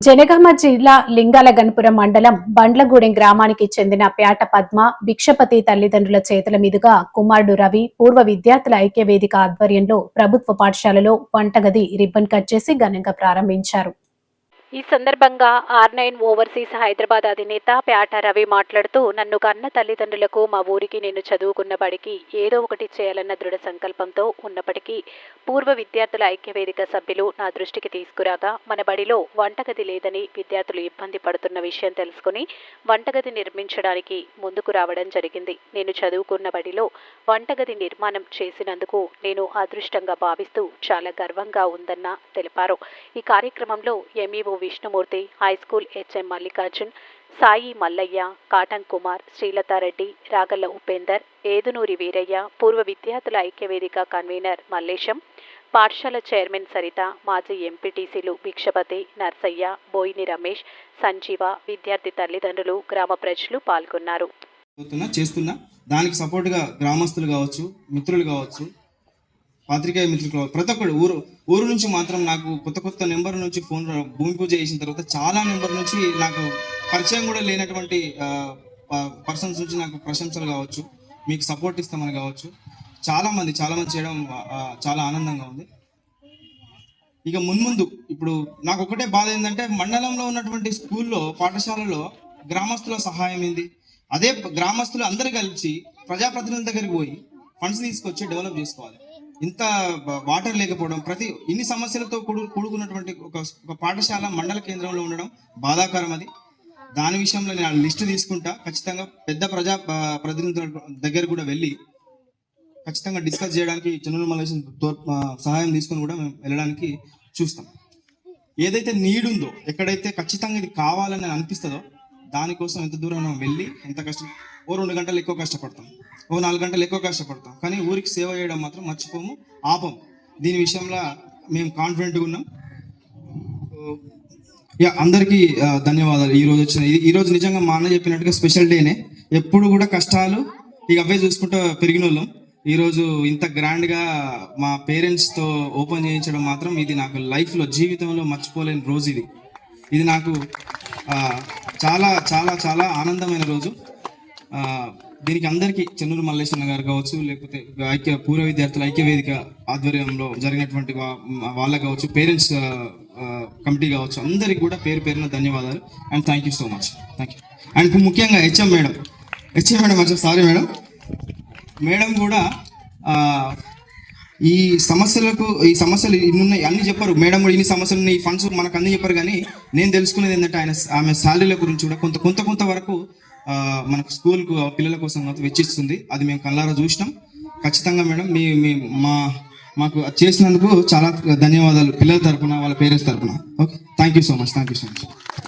జనగామ జిల్లా లింగాలగన్పురం మండలం బండ్లగూడెం గ్రామానికి చెందిన ప్యాట పద్మ భిక్షపతి తల్లిదండ్రుల చేతుల మీదుగా కుమారుడు రవి పూర్వ విద్యార్థుల ఐక్య వేదిక ఆధ్వర్యంలో ప్రభుత్వ పాఠశాలలో వంటగది రిబ్బన్ కట్ చేసి ఘనంగా ప్రారంభించారు. ఈ సందర్భంగా ఆర్ నైన్ ఓవర్సీస్ హైదరాబాద్ అధినేత ప్యాట రవి మాట్లాడుతూ నన్ను కన్న తల్లిదండ్రులకు మా ఊరికి నేను చదువుకున్న బడికి ఏదో ఒకటి చేయాలన్న దృఢ సంకల్పంతో ఉన్నప్పటికీ పూర్వ విద్యార్థుల ఐక్యవేదిక సభ్యులు నా దృష్టికి తీసుకురాగా మన బడిలో వంటగది లేదని విద్యార్థులు ఇబ్బంది పడుతున్న విషయం తెలుసుకుని వంటగది నిర్మించడానికి ముందుకు రావడం జరిగింది. నేను చదువుకున్న బడిలో వంటగది నిర్మాణం చేసినందుకు నేను అదృష్టంగా భావిస్తూ చాలా గర్వంగా ఉందన్న తెలిపారు. ఈ కార్యక్రమంలో MEO Vishnumurthy high school HM Mallikarjun Sai Mallaiah Katan Kumar Srilatha Reddy Ragalla Upender Edunuri Veeraiah పూర్వ విద్యార్థుల ఐక్యవేదిక కన్వీనర్ మల్లేశం పాఠశాల చైర్మన్ సరిత మాజీ ఎంపీటీసీలు భిక్షపతి నర్సయ్య బోయిని రమేష్ సంజీవ విద్యార్థి తల్లిదండ్రులు గ్రామ ప్రజలు పాల్గొన్నారు. చేస్తున్నా. దానికి సపోర్ట్గా గ్రామస్తులు కావచ్చు మిత్రులు కావచ్చు పాత్రికేయ మిత్రులు ప్రతి ఒక్కరు ఊరు ఊరు నుంచి మాత్రం నాకు కొత్త కొత్త నెంబర్ నుంచి ఫోన్ భూమి పూజ చేసిన తర్వాత చాలా నెంబర్ నుంచి నాకు పరిచయం కూడా లేనటువంటి పర్సన్స్ నుంచి నాకు ప్రశంసలు కావచ్చు మీకు సపోర్ట్ ఇస్తామని కావచ్చు. చాలా మంది చాలా మంది చేయడం చాలా ఆనందంగా ఉంది. ఇక మున్ముందు ఇప్పుడు నాకు ఒకటే బాధ ఏంటంటే మండలంలో ఉన్నటువంటి స్కూల్లో పాఠశాలలో గ్రామస్తుల సహాయం ఏంది? అదే గ్రామస్తులు అందరు కలిసి ప్రజాప్రతినిధుల దగ్గరికి పోయి ఫండ్స్ తీసుకొచ్చి డెవలప్ చేసుకోవాలి. ఇంత వాటర్ లేకపోవడం ప్రతి ఇన్ని సమస్యలతో కూడు కూడుకున్నటువంటి ఒక ఒక పాఠశాల మండల కేంద్రంలో ఉండడం బాధాకరం అది. దాని విషయంలో నేను లిస్ట్ తీసుకుంటా. ఖచ్చితంగా పెద్ద ప్రజా ప్రతినిధుల దగ్గర కూడా వెళ్ళి ఖచ్చితంగా డిస్కస్ చేయడానికి చంద్రుల మల్లేశం సహాయం తీసుకొని కూడా మేము వెళ్ళడానికి చూస్తాం. ఏదైతే నీడ్ ఉందో ఎక్కడైతే ఖచ్చితంగా ఇది కావాలని అనిపిస్తుందో దానికోసం ఎంత దూరం మనం వెళ్ళి ఎంత కష్టం ఓ రెండు గంటలు ఎక్కువ కష్టపడతాం. ఓ నాలుగు గంటలు ఎక్కువ కష్టపడతాం. కానీ ఊరికి సేవ చేయడం మాత్రం మర్చిపోము ఆపం. దీని విషయంలో మేము కాన్ఫిడెంట్గా ఉన్నాం. యా అందరికీ ధన్యవాదాలు. ఈ రోజు వచ్చిన ఈ- రోజు నిజంగా మా అన్న చెప్పినట్టుగా స్పెషల్ డేనే ఎప్పుడు కూడా కష్టాలు ఇక అవే చూసుకుంటూ పెరిగిన వాళ్ళం ఈరోజు ఇంత గ్రాండ్గా మా పేరెంట్స్తో ఓపెన్ చేయించడం మాత్రం ఇది నాకు లైఫ్లో జీవితంలో మర్చిపోలేని రోజు ఇది. ఇది నాకు చాలా చాలా చాలా ఆనందమైన రోజు. దీనికి అందరికీ చెన్నూరు మల్లేశ్వర గారు కావచ్చు లేకపోతే ఐక్య పూర్వ విద్యార్థుల ఐక్య వేదిక ఆధ్వర్యంలో జరిగినటువంటి వా- వాళ్ళకి కావచ్చు పేరెంట్స్ కమిటీ కావచ్చు అందరికి కూడా పేరు పేరున ధన్యవాదాలు. And thank you so much thank you and ముఖ్యంగా HM madam. HM madam sorry madam. Madam కూడా ఈ సమస్యలకు ఈ సమస్యలు ఇన్ని ఉన్నాయి అన్ని చెప్పారు. మేడం కూడా ఇన్ని సమస్యలు ఉన్నాయి ఈ ఫండ్స్ మనకు అన్ని చెప్పారు. కానీ నేను తెలుసుకునేది ఏంటంటే ఆయన ఆమె శాలరీల గురించి కూడా కొంత కొంత కొంత వరకు మనకు స్కూల్కు పిల్లల కోసం వెచ్చిస్తుంది. అది మేము కళ్ళారా చూసినాం. ఖచ్చితంగా మేడం మీ మీ మా మాకు చేసినందుకు చాలా ధన్యవాదాలు. పిల్లల తరపున వాళ్ళ పేరెంట్స్ తరపున. Okay. Thank you so much thank you so much